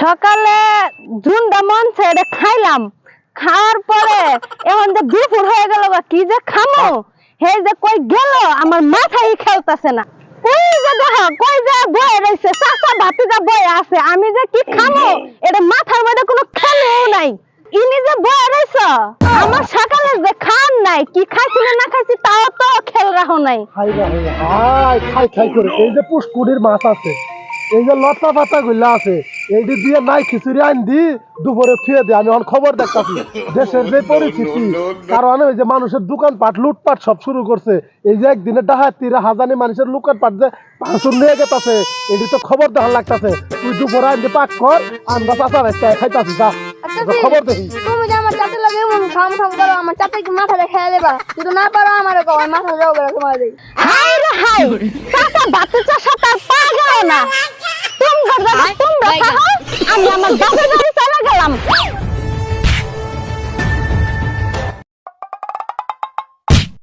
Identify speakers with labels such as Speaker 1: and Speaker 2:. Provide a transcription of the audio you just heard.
Speaker 1: সকালে ঝুন্ডা মন ছেড়ে খাইলাম। খাওয়ার পরে এখন যে দুপুর হয়ে গেল বা কি যে খামো? হে যে কই গেল, আমার মাথায় খেলতেছে না। ওই যে দেখো, কই যে বয়ে রয়েছে চাচা ভাতিজা বয়ে আছে, আমি যে কি খামো? এটা মাথার মধ্যে কোনো খেলেও নাই। ইনি যে বয়ে রয়েছ আমার সকালে যে খান নাই, কি খাইছি না খাইছি তাও তো খেল রাখো নাই।
Speaker 2: খাই খাই করে, এই যে পুষ্কুনির মাছ আছে। এই যে লতা পাতা গুলা আছে এইটি দিয়ে নাই খিচুড়ি আন দি দুপুরে থুয়ে দিয়ে আমি এখন খবর দেখতাছি। দেশের যে পরিস্থিতি কারণ ওই যে মানুষের দোকান পাট লুটপাট সব শুরু করছে। এই যে একদিনে ডাহাতিরা হাজানি মানুষের লুকান পাট যে পাঁচশো নিয়ে গেতাছে এটি তো খবর দেখার লাগতাছে। তুই দুপুরে দিয়ে পাক কর আমরা চাচা রাখতে খাইতাছি যা।
Speaker 3: আচ্ছা
Speaker 2: খবর দেখি।
Speaker 3: তুমি যে আমার চাতে লাগে এমন খাম খাম করো আমার চাতে কি মাথাটা খেয়ে দেবা? যদি না পারো আমার মাথা যাও করে তোমার দিই
Speaker 1: হাই রে হাই চাচা ভাতিজা সাথে না। তোমরা তোমরা আমি আমার বাপের বাড়ি